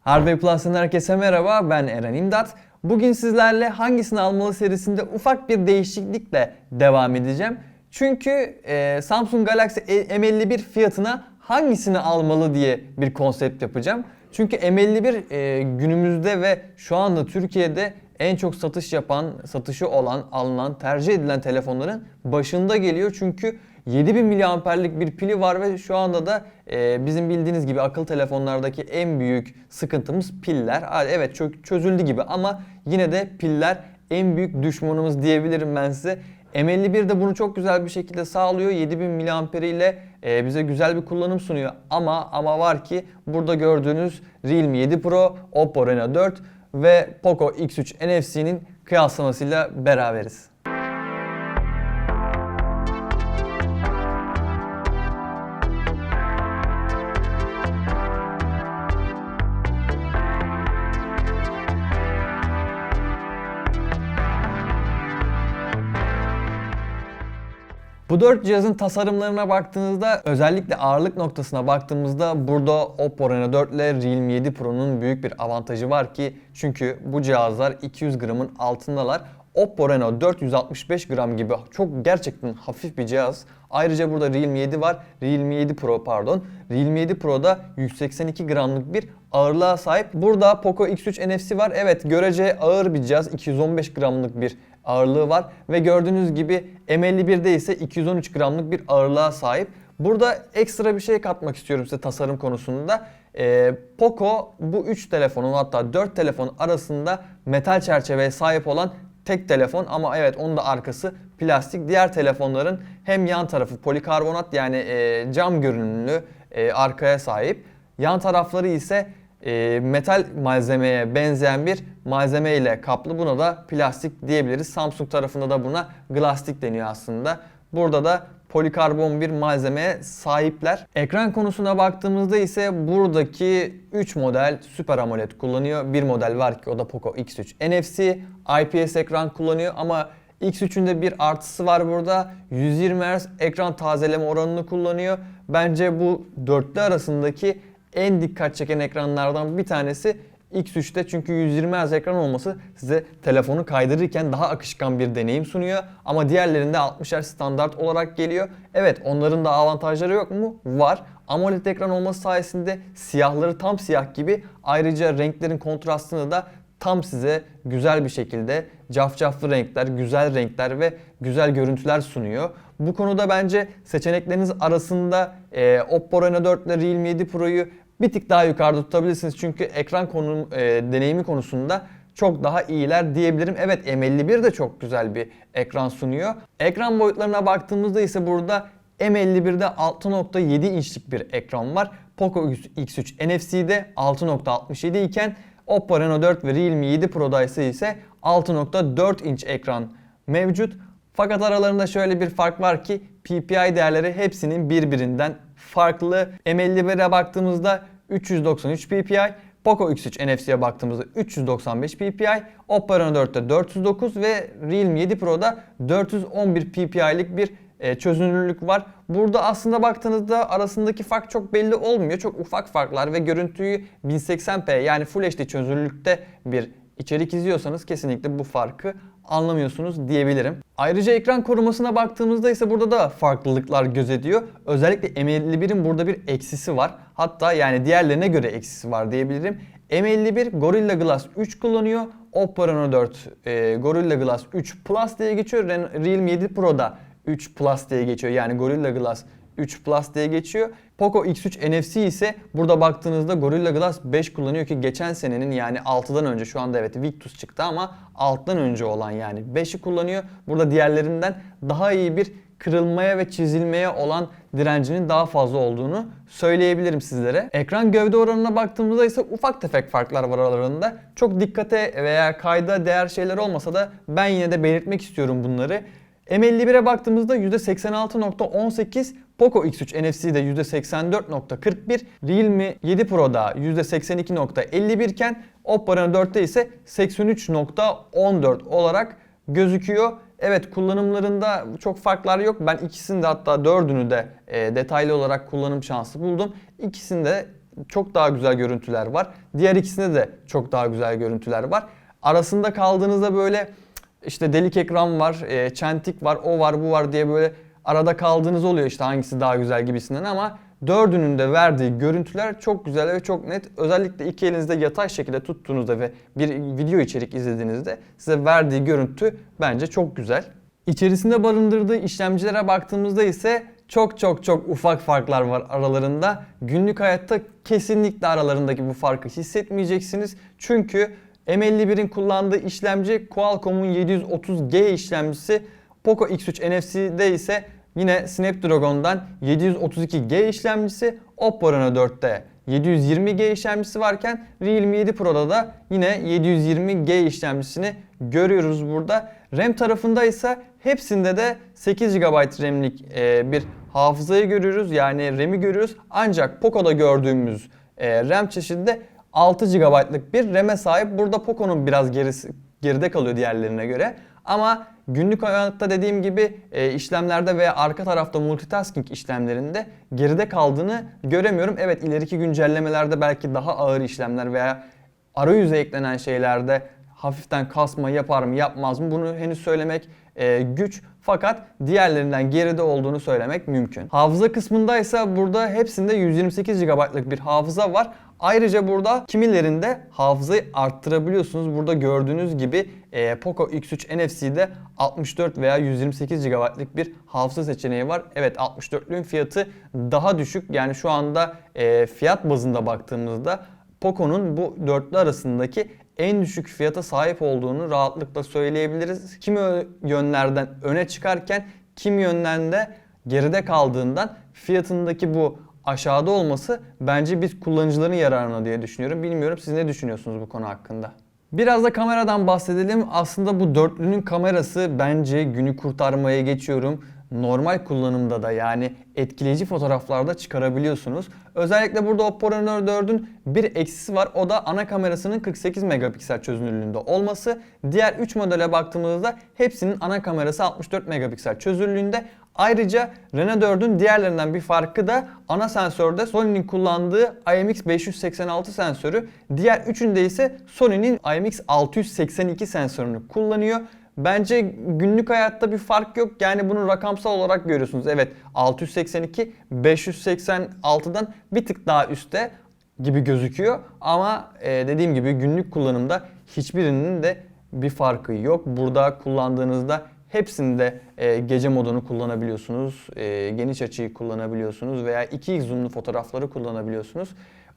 Harvey Plus'ın herkese merhaba, ben Eren İmdat. Bugün sizlerle hangisini almalı serisinde ufak bir değişiklikle devam edeceğim. Çünkü e, Samsung Galaxy M51 fiyatına hangisini almalı diye bir konsept yapacağım. Çünkü M51 e, günümüzde ve şu anda Türkiye'de en çok satış yapan, satışı olan, alınan, tercih edilen telefonların başında geliyor. Çünkü 7000 miliamperlik bir pili var ve şu anda da e, bizim bildiğiniz gibi akıllı telefonlardaki en büyük sıkıntımız piller. Evet çö- çözüldü gibi ama yine de piller en büyük düşmanımız diyebilirim ben size. M51 de bunu çok güzel bir şekilde sağlıyor. 7000 miliamper ile e, bize güzel bir kullanım sunuyor. Ama ama var ki burada gördüğünüz Realme 7 Pro, Oppo Reno 4 ve Poco X3 NFC'nin kıyaslamasıyla beraberiz. Bu dört cihazın tasarımlarına baktığınızda özellikle ağırlık noktasına baktığımızda burada Oppo Reno 4 ile Realme 7 Pro'nun büyük bir avantajı var ki çünkü bu cihazlar 200 gramın altındalar. Oppo Reno 465 gram gibi çok gerçekten hafif bir cihaz. Ayrıca burada Realme 7 var. Realme 7 Pro pardon. Realme 7 Pro'da 182 gramlık bir ağırlığa sahip. Burada Poco X3 NFC var. Evet görece ağır bir cihaz. 215 gramlık bir ağırlığı var ve gördüğünüz gibi M51'de ise 213 gramlık bir ağırlığa sahip. Burada ekstra bir şey katmak istiyorum size tasarım konusunda. Ee, Poco bu 3 telefonun hatta 4 telefon arasında metal çerçeveye sahip olan tek telefon ama evet onun da arkası plastik. Diğer telefonların hem yan tarafı polikarbonat yani e, cam görünümlü e, arkaya sahip. Yan tarafları ise e, metal malzemeye benzeyen bir malzeme ile kaplı. Buna da plastik diyebiliriz. Samsung tarafında da buna glastik deniyor aslında. Burada da polikarbon bir malzemeye sahipler. Ekran konusuna baktığımızda ise buradaki 3 model Super AMOLED kullanıyor. Bir model var ki o da Poco X3 NFC. IPS ekran kullanıyor ama X3'ün de bir artısı var burada. 120 Hz ekran tazeleme oranını kullanıyor. Bence bu dörtlü arasındaki en dikkat çeken ekranlardan bir tanesi X3'te çünkü 120 Hz ekran olması size telefonu kaydırırken daha akışkan bir deneyim sunuyor. Ama diğerlerinde 60 Hz standart olarak geliyor. Evet onların da avantajları yok mu? Var. AMOLED ekran olması sayesinde siyahları tam siyah gibi ayrıca renklerin kontrastını da tam size güzel bir şekilde cafcaflı renkler, güzel renkler ve güzel görüntüler sunuyor. Bu konuda bence seçenekleriniz arasında e, Oppo Reno 4 ile Realme 7 Pro'yu bir tık daha yukarıda tutabilirsiniz. Çünkü ekran konum, e, deneyimi konusunda çok daha iyiler diyebilirim. Evet M51 de çok güzel bir ekran sunuyor. Ekran boyutlarına baktığımızda ise burada M51'de 6.7 inçlik bir ekran var. Poco X3 NFC'de 6.67 iken Oppo Reno 4 ve Realme 7 Pro'da ise 6.4 inç ekran mevcut. Fakat aralarında şöyle bir fark var ki PPI değerleri hepsinin birbirinden farklı. M51'e baktığımızda 393 PPI, Poco X3 NFC'ye baktığımızda 395 PPI, Oppo Reno 4'te 409 ve Realme 7 Pro'da 411 PPI'lik bir çözünürlük var. Burada aslında baktığınızda arasındaki fark çok belli olmuyor. Çok ufak farklar ve görüntüyü 1080p yani Full HD çözünürlükte bir içerik izliyorsanız kesinlikle bu farkı anlamıyorsunuz diyebilirim. Ayrıca ekran korumasına baktığımızda ise burada da farklılıklar göz ediyor. Özellikle M51'in burada bir eksisi var. Hatta yani diğerlerine göre eksisi var diyebilirim. M51 Gorilla Glass 3 kullanıyor. Oppo Reno 4 e, Gorilla Glass 3 Plus diye geçiyor. Realme 7 Pro'da 3 Plus diye geçiyor. Yani Gorilla Glass 3 Plus diye geçiyor. Poco X3 NFC ise burada baktığınızda Gorilla Glass 5 kullanıyor ki geçen senenin yani 6'dan önce şu anda evet Victus çıktı ama 6'dan önce olan yani 5'i kullanıyor. Burada diğerlerinden daha iyi bir kırılmaya ve çizilmeye olan direncinin daha fazla olduğunu söyleyebilirim sizlere. Ekran gövde oranına baktığımızda ise ufak tefek farklar var aralarında. Çok dikkate veya kayda değer şeyler olmasa da ben yine de belirtmek istiyorum bunları. M51'e baktığımızda %86.18, Poco X3 NFC'de %84.41, Realme 7 Pro'da %82.51 iken Oppo Reno 4'te ise 83.14 olarak gözüküyor. Evet kullanımlarında çok farklar yok. Ben ikisini de hatta dördünü de e, detaylı olarak kullanım şansı buldum. İkisini de çok daha güzel görüntüler var. Diğer ikisinde de çok daha güzel görüntüler var. Arasında kaldığınızda böyle işte delik ekran var, e, çentik var, o var, bu var diye böyle arada kaldığınız oluyor işte hangisi daha güzel gibisinden ama dördünün de verdiği görüntüler çok güzel ve çok net. Özellikle iki elinizde yatay şekilde tuttuğunuzda ve bir video içerik izlediğinizde size verdiği görüntü bence çok güzel. İçerisinde barındırdığı işlemcilere baktığımızda ise çok çok çok ufak farklar var aralarında. Günlük hayatta kesinlikle aralarındaki bu farkı hissetmeyeceksiniz. Çünkü M51'in kullandığı işlemci Qualcomm'un 730G işlemcisi. Poco X3 NFC'de ise yine Snapdragon'dan 732G işlemcisi. Oppo Reno 4'te 720G işlemcisi varken Realme 7 Pro'da da yine 720G işlemcisini görüyoruz burada. RAM tarafında ise hepsinde de 8 GB RAM'lik e, bir hafızayı görüyoruz. Yani RAM'i görüyoruz. Ancak Poco'da gördüğümüz e, RAM çeşidi de 6 GB'lık bir RAM'e sahip. Burada Poco'nun biraz gerisi, geride kalıyor diğerlerine göre. Ama günlük hayatta dediğim gibi e, işlemlerde veya arka tarafta multitasking işlemlerinde geride kaldığını göremiyorum. Evet ileriki güncellemelerde belki daha ağır işlemler veya arayüze eklenen şeylerde hafiften kasma yapar mı yapmaz mı bunu henüz söylemek e, güç. Fakat diğerlerinden geride olduğunu söylemek mümkün. Hafıza kısmında ise burada hepsinde 128 GB'lık bir hafıza var. Ayrıca burada kimilerinde hafızayı arttırabiliyorsunuz. Burada gördüğünüz gibi e, Poco X3 NFC'de 64 veya 128 GB'lık bir hafıza seçeneği var. Evet 64'lüğün fiyatı daha düşük. Yani şu anda e, fiyat bazında baktığımızda Poco'nun bu dörtlü arasındaki en düşük fiyata sahip olduğunu rahatlıkla söyleyebiliriz. Kimi yönlerden öne çıkarken kimi yönden de geride kaldığından fiyatındaki bu aşağıda olması bence biz kullanıcıların yararına diye düşünüyorum. Bilmiyorum siz ne düşünüyorsunuz bu konu hakkında? Biraz da kameradan bahsedelim. Aslında bu dörtlünün kamerası bence günü kurtarmaya geçiyorum. Normal kullanımda da yani etkileyici fotoğraflarda çıkarabiliyorsunuz. Özellikle burada Oppo Reno 4'ün bir eksisi var. O da ana kamerasının 48 megapiksel çözünürlüğünde olması. Diğer 3 modele baktığımızda hepsinin ana kamerası 64 megapiksel çözünürlüğünde. Ayrıca Reno 4'ün diğerlerinden bir farkı da ana sensörde Sony'nin kullandığı IMX586 sensörü. Diğer üçünde ise Sony'nin IMX682 sensörünü kullanıyor. Bence günlük hayatta bir fark yok. Yani bunu rakamsal olarak görüyorsunuz. Evet 682 586'dan bir tık daha üstte gibi gözüküyor. Ama e, dediğim gibi günlük kullanımda hiçbirinin de bir farkı yok. Burada kullandığınızda hepsinde e, gece modunu kullanabiliyorsunuz. E, geniş açıyı kullanabiliyorsunuz veya 2x zoomlu fotoğrafları kullanabiliyorsunuz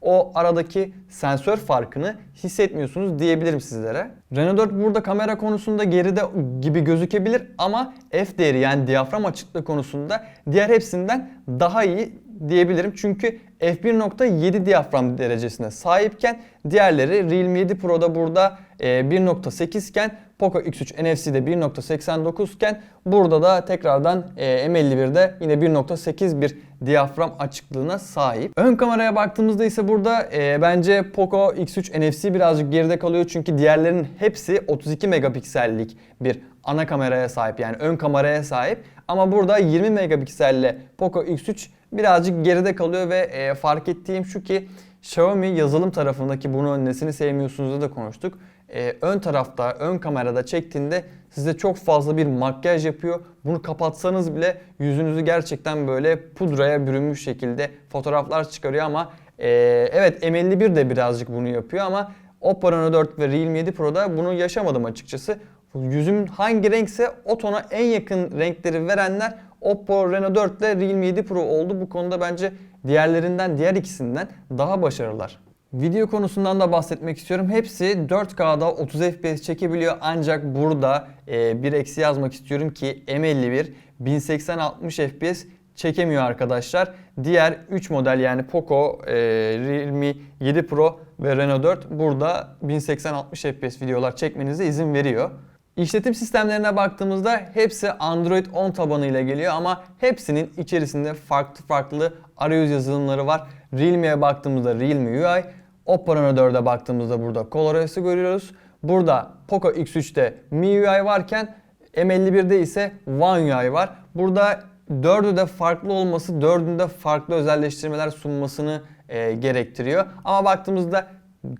o aradaki sensör farkını hissetmiyorsunuz diyebilirim sizlere. Renault 4 burada kamera konusunda geride gibi gözükebilir ama f değeri yani diyafram açıklığı konusunda diğer hepsinden daha iyi diyebilirim. Çünkü f1.7 diyafram derecesine sahipken diğerleri Realme 7 Pro'da burada 1.8 iken Poco X3 NFC'de 1.89 iken burada da tekrardan M51'de yine 1.8 bir diyafram açıklığına sahip. Ön kameraya baktığımızda ise burada e, bence Poco X3 NFC birazcık geride kalıyor çünkü diğerlerinin hepsi 32 megapiksellik bir ana kameraya sahip yani ön kameraya sahip. Ama burada 20 megapikselle Poco X3 birazcık geride kalıyor ve e, fark ettiğim şu ki Xiaomi yazılım tarafındaki bunu nesini sevmiyorsunuz da konuştuk. Ee, ön tarafta, ön kamerada çektiğinde size çok fazla bir makyaj yapıyor. Bunu kapatsanız bile yüzünüzü gerçekten böyle pudraya bürünmüş şekilde fotoğraflar çıkarıyor ama e, evet M51 de birazcık bunu yapıyor ama Oppo Reno 4 ve Realme 7 Pro'da bunu yaşamadım açıkçası. Yüzüm hangi renkse o tona en yakın renkleri verenler Oppo Reno 4 ile Realme 7 Pro oldu. Bu konuda bence diğerlerinden, diğer ikisinden daha başarılılar. Video konusundan da bahsetmek istiyorum. Hepsi 4K'da 30 FPS çekebiliyor ancak burada e, bir eksi yazmak istiyorum ki M51 1080-60 FPS çekemiyor arkadaşlar. Diğer 3 model yani Poco, e, Realme 7 Pro ve Reno 4 burada 1080-60 FPS videolar çekmenize izin veriyor. İşletim sistemlerine baktığımızda hepsi Android 10 tabanıyla geliyor ama hepsinin içerisinde farklı farklı arayüz yazılımları var. Realme'ye baktığımızda Realme UI, Oppo Reno 4'e baktığımızda burada ColorOS'u görüyoruz. Burada Poco X3'te MIUI varken M51'de ise One UI var. Burada dördü de farklı olması, dördünde farklı özelleştirmeler sunmasını e, gerektiriyor. Ama baktığımızda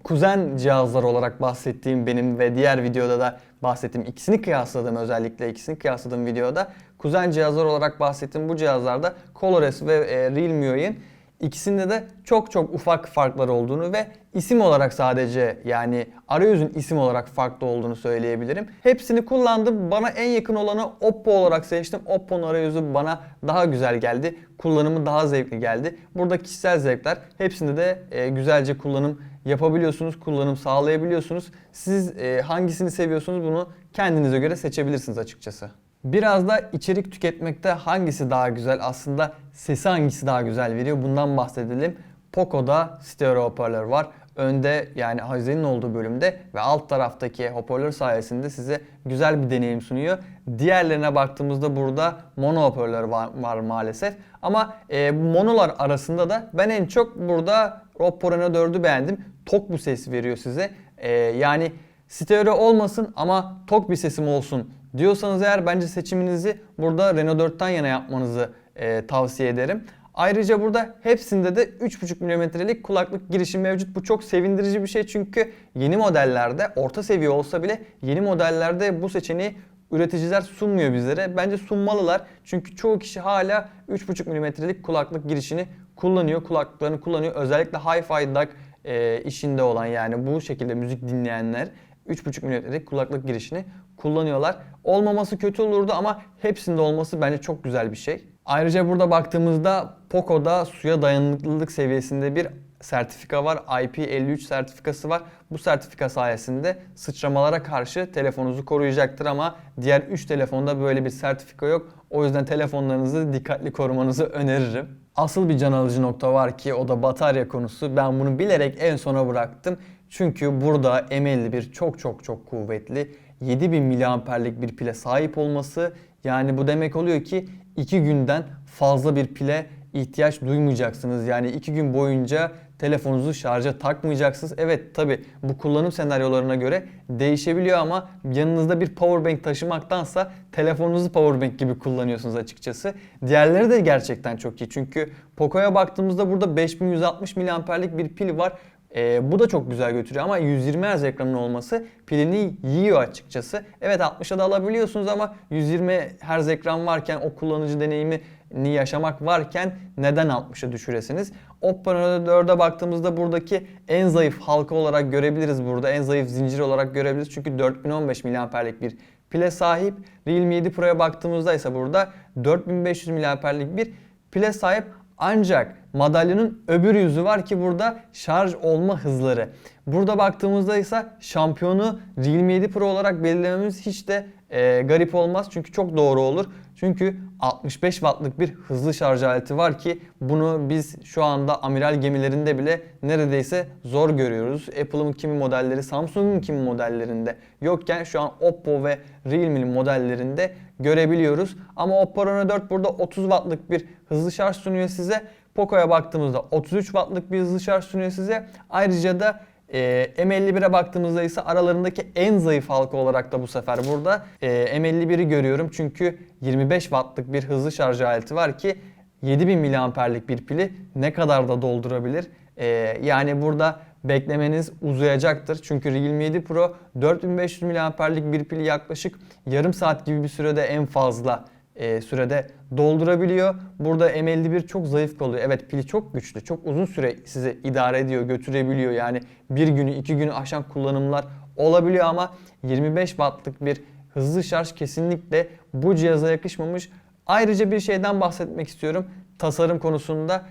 kuzen cihazlar olarak bahsettiğim benim ve diğer videoda da bahsettiğim ikisini kıyasladığım özellikle ikisini kıyasladığım videoda kuzen cihazlar olarak bahsettiğim bu cihazlarda ColorOS ve e, Realme İkisinde de çok çok ufak farklar olduğunu ve isim olarak sadece yani arayüzün isim olarak farklı olduğunu söyleyebilirim. Hepsini kullandım. Bana en yakın olanı Oppo olarak seçtim. Oppo'nun arayüzü bana daha güzel geldi. Kullanımı daha zevkli geldi. Burada kişisel zevkler. Hepsinde de e, güzelce kullanım yapabiliyorsunuz, kullanım sağlayabiliyorsunuz. Siz e, hangisini seviyorsunuz bunu kendinize göre seçebilirsiniz açıkçası. Biraz da içerik tüketmekte hangisi daha güzel aslında sesi hangisi daha güzel veriyor bundan bahsedelim. Poco'da stereo hoparlör var. Önde yani hazinenin olduğu bölümde ve alt taraftaki hoparlör sayesinde size güzel bir deneyim sunuyor. Diğerlerine baktığımızda burada mono hoparlör var, var maalesef. Ama e, monolar arasında da ben en çok burada Oppo Reno 4'ü beğendim. Tok bu ses veriyor size. E, yani stereo olmasın ama tok bir sesim olsun diyorsanız eğer bence seçiminizi burada Renault 4'ten yana yapmanızı e, tavsiye ederim. Ayrıca burada hepsinde de 3.5 mm'lik kulaklık girişi mevcut. Bu çok sevindirici bir şey çünkü yeni modellerde orta seviye olsa bile yeni modellerde bu seçeneği üreticiler sunmuyor bizlere. Bence sunmalılar. Çünkü çoğu kişi hala 3.5 mm'lik kulaklık girişini kullanıyor. Kulaklıklarını kullanıyor. Özellikle Hi-Fi DAC e, işinde olan yani bu şekilde müzik dinleyenler 3.5 mm'lik kulaklık girişini kullanıyorlar. Olmaması kötü olurdu ama hepsinde olması bence çok güzel bir şey. Ayrıca burada baktığımızda Poco'da suya dayanıklılık seviyesinde bir sertifika var. IP53 sertifikası var. Bu sertifika sayesinde sıçramalara karşı telefonunuzu koruyacaktır ama diğer 3 telefonda böyle bir sertifika yok. O yüzden telefonlarınızı dikkatli korumanızı öneririm. Asıl bir can alıcı nokta var ki o da batarya konusu. Ben bunu bilerek en sona bıraktım. Çünkü burada M51 çok çok çok kuvvetli. 7000 miliamperlik bir pile sahip olması yani bu demek oluyor ki 2 günden fazla bir pile ihtiyaç duymayacaksınız. Yani 2 gün boyunca telefonunuzu şarja takmayacaksınız. Evet tabi bu kullanım senaryolarına göre değişebiliyor ama yanınızda bir powerbank taşımaktansa telefonunuzu powerbank gibi kullanıyorsunuz açıkçası. Diğerleri de gerçekten çok iyi. Çünkü Poco'ya baktığımızda burada 5160 miliamperlik bir pil var e, bu da çok güzel götürüyor ama 120 Hz ekranın olması pilini yiyor açıkçası. Evet 60'a da alabiliyorsunuz ama 120 Hz ekran varken o kullanıcı deneyimi ni yaşamak varken neden 60'a düşüresiniz? Oppo Reno 4'e baktığımızda buradaki en zayıf halka olarak görebiliriz burada. En zayıf zincir olarak görebiliriz. Çünkü 4015 mAh'lik bir pile sahip. Realme 7 Pro'ya baktığımızda ise burada 4500 mAh'lik bir pile sahip. Ancak madalyonun öbür yüzü var ki burada şarj olma hızları. Burada baktığımızda ise şampiyonu Realme 7 Pro olarak belirlememiz hiç de e, garip olmaz. Çünkü çok doğru olur. Çünkü 65 wattlık bir hızlı şarj aleti var ki bunu biz şu anda amiral gemilerinde bile neredeyse zor görüyoruz. Apple'ın kimi modelleri, Samsung'un kimi modellerinde yokken şu an Oppo ve Realme'nin modellerinde görebiliyoruz. Ama Oppo Reno 4 burada 30 wattlık bir hızlı şarj sunuyor size. Poco'ya baktığımızda 33 wattlık bir hızlı şarj sunuyor size. Ayrıca da e, M51'e baktığımızda ise aralarındaki en zayıf halka olarak da bu sefer burada e, M51'i görüyorum. Çünkü 25 wattlık bir hızlı şarj aleti var ki 7000 miliamperlik bir pili ne kadar da doldurabilir. E, yani burada beklemeniz uzayacaktır. Çünkü Realme 7 Pro 4500 miliamperlik bir pili yaklaşık yarım saat gibi bir sürede en fazla e, sürede doldurabiliyor. Burada M51 çok zayıf kalıyor. Evet pili çok güçlü. Çok uzun süre size idare ediyor, götürebiliyor. Yani bir günü, iki günü aşan kullanımlar olabiliyor ama 25 wattlık bir hızlı şarj kesinlikle bu cihaza yakışmamış. Ayrıca bir şeyden bahsetmek istiyorum. Tasarım konusunda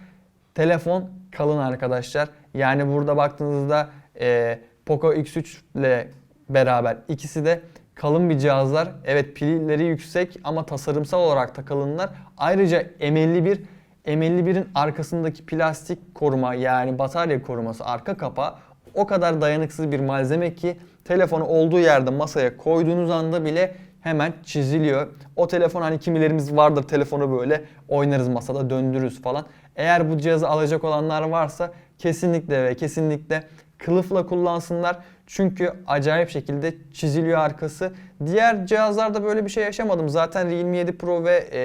telefon kalın arkadaşlar. Yani burada baktığınızda e, Poco X3 ile beraber ikisi de kalın bir cihazlar. Evet pilleri yüksek ama tasarımsal olarak da kalınlar. Ayrıca M51 M51'in arkasındaki plastik koruma yani batarya koruması arka kapağı o kadar dayanıksız bir malzeme ki telefonu olduğu yerde masaya koyduğunuz anda bile hemen çiziliyor. O telefon hani kimilerimiz vardır telefonu böyle oynarız masada döndürürüz falan. Eğer bu cihazı alacak olanlar varsa kesinlikle ve kesinlikle kılıfla kullansınlar. Çünkü acayip şekilde çiziliyor arkası. Diğer cihazlarda böyle bir şey yaşamadım. Zaten Realme 7 Pro ve e,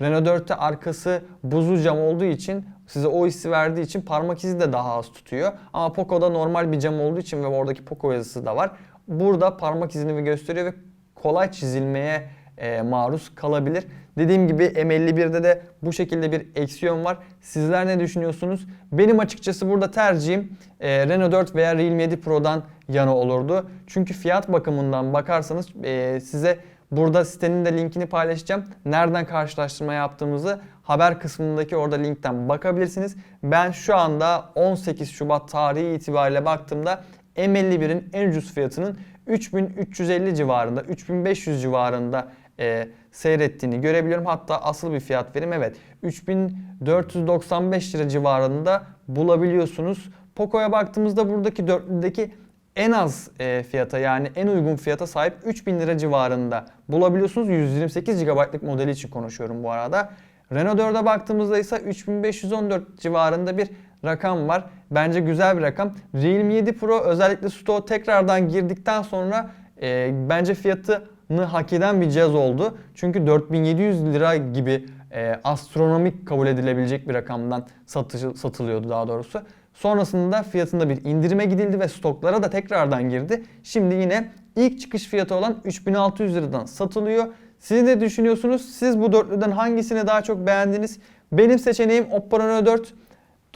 Renault 4'te arkası buzlu cam olduğu için size o hissi verdiği için parmak izi de daha az tutuyor. Ama Poco'da normal bir cam olduğu için ve oradaki Poco yazısı da var. Burada parmak izini gösteriyor ve kolay çizilmeye e, maruz kalabilir. Dediğim gibi M51'de de bu şekilde bir eksi yön var. Sizler ne düşünüyorsunuz? Benim açıkçası burada tercihim e, Renault 4 veya Realme 7 Pro'dan yana olurdu. Çünkü fiyat bakımından bakarsanız e, size burada sitenin de linkini paylaşacağım. Nereden karşılaştırma yaptığımızı haber kısmındaki orada linkten bakabilirsiniz. Ben şu anda 18 Şubat tarihi itibariyle baktığımda M51'in en ucuz fiyatının 3350 civarında, 3500 civarında e, seyrettiğini görebiliyorum. Hatta asıl bir fiyat verim evet 3495 lira civarında bulabiliyorsunuz. Poco'ya baktığımızda buradaki dörtlüdeki en az e, fiyata yani en uygun fiyata sahip 3000 lira civarında bulabiliyorsunuz. 128 GB'lık modeli için konuşuyorum bu arada. Renault 4'e baktığımızda ise 3514 civarında bir rakam var. Bence güzel bir rakam. Realme 7 Pro özellikle stoğa tekrardan girdikten sonra e, bence fiyatını hak eden bir cihaz oldu. Çünkü 4700 lira gibi e, astronomik kabul edilebilecek bir rakamdan satışı, satılıyordu daha doğrusu. Sonrasında fiyatında bir indirime gidildi ve stoklara da tekrardan girdi. Şimdi yine ilk çıkış fiyatı olan 3600 liradan satılıyor. Siz ne düşünüyorsunuz? Siz bu dörtlüden hangisini daha çok beğendiniz? Benim seçeneğim Oppo Reno 4.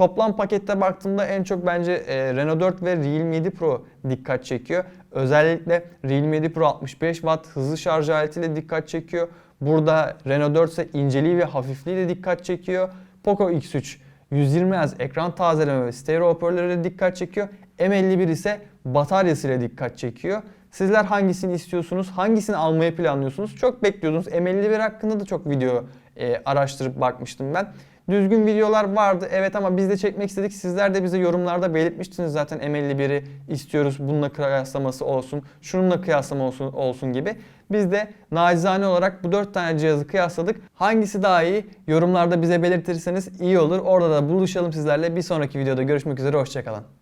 Toplam pakette baktığımda en çok bence e, Renault 4 ve Realme 7 Pro dikkat çekiyor. Özellikle Realme 7 Pro 65 Watt hızlı şarj aletiyle dikkat çekiyor. Burada Renault 4 ise inceliği ve hafifliği de dikkat çekiyor. Poco X3 120 Hz ekran tazeleme ve stereo hoparlörüyle dikkat çekiyor. M51 ise bataryasıyla dikkat çekiyor. Sizler hangisini istiyorsunuz? Hangisini almayı planlıyorsunuz? Çok bekliyordunuz. M51 hakkında da çok video e, araştırıp bakmıştım ben. Düzgün videolar vardı evet ama biz de çekmek istedik. Sizler de bize yorumlarda belirtmiştiniz zaten M51'i istiyoruz. Bununla kıyaslaması olsun, şununla kıyaslama olsun, olsun gibi. Biz de nacizane olarak bu 4 tane cihazı kıyasladık. Hangisi daha iyi? Yorumlarda bize belirtirseniz iyi olur. Orada da buluşalım sizlerle. Bir sonraki videoda görüşmek üzere. Hoşçakalın.